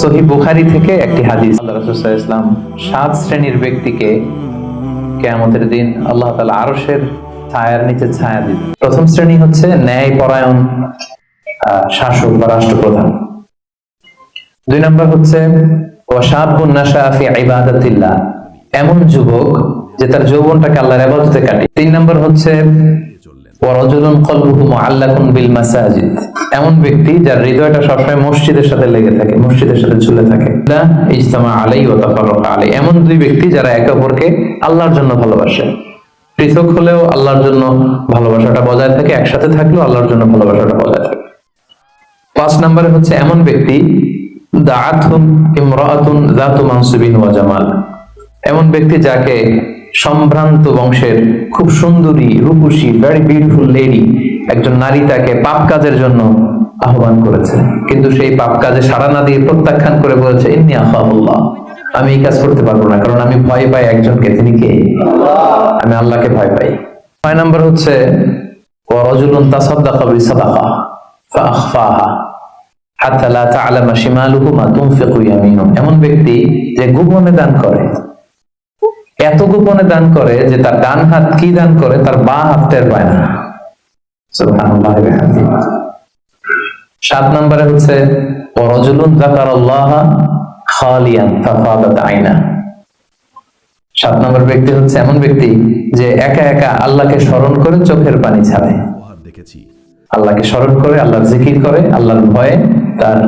সহি বুখারি থেকে একটি হাদিস। আল্লাহ রাসূল ইসলাম সাত শ্রেণির ব্যক্তিকে কেয়ামতের দিন আল্লাহ তাআলা আরশের ছায়ার নিচে ছায়া দিবে। প্রথম শ্রেণি হচ্ছে ন্যায় পরায়ণ শাসক বা রাষ্ট্রপ্রধান। দুই নম্বর হচ্ছে এমন যুবক যে তার যৌবনটাকে আল্লাহর ইবাদতে কাটে তিন নম্বর হচ্ছে এমন ব্যক্তি যার হৃদয়টা সবসময় মসজিদের সাথে লেগে থাকে, মসজিদের সাথে ঝুলে থাকে। ইজতামা আলাই আলাই এমন দুই ব্যক্তি যারা একে অপরকে আল্লাহর জন্য ভালোবাসে। পৃথক হলেও আল্লাহর জন্য ভালোবাসাটা বজায় থাকে, একসাথে থাকলেও আল্লাহর জন্য ভালোবাসাটা বজায় থাকে। পাঁচ নম্বরে হচ্ছে এমন ব্যক্তি দাআতহুম ইমরাআতুন যাতু মানসিবিন ওয়া জামাল। এমন ব্যক্তি যাকে সম্ভ্রান্ত বংশের খুব সুন্দরী, রূপসী ভেরি বিউটিফুল লেডি একজন নারী তাকে পাপ কাজের জন্য আহ্বান করেছে। কিন্তু সেই পাপ কাজে সাড়া না দিয়ে প্রত্যাখ্যান করে বলেছে, ইন্নি আখাহুল্লাহ। আমি এই কাজ করতে পারব না, কারণ আমি ভয় পাই একজনকে। তিনি কে? আমি আল্লাহকে ভয় পাই। ছয় নম্বর হচ্ছে এমন ব্যক্তি যে গোপনে দান করে। এত গোপনে দান করে যে তার ডান হাত কি দান করে তার বাঁ হাত টের পায় না। সাত নম্বরে হচ্ছে সাত নম্বর ব্যক্তি হচ্ছে এমন ব্যক্তি যে একা একা আল্লাহকে স্মরণ করে চোখের পানি ছাড়ে। দেখেছি। আল্লাহকে স্মরণ করে আল্লাহর জিকির করে আল্লাহর ভয়ে তার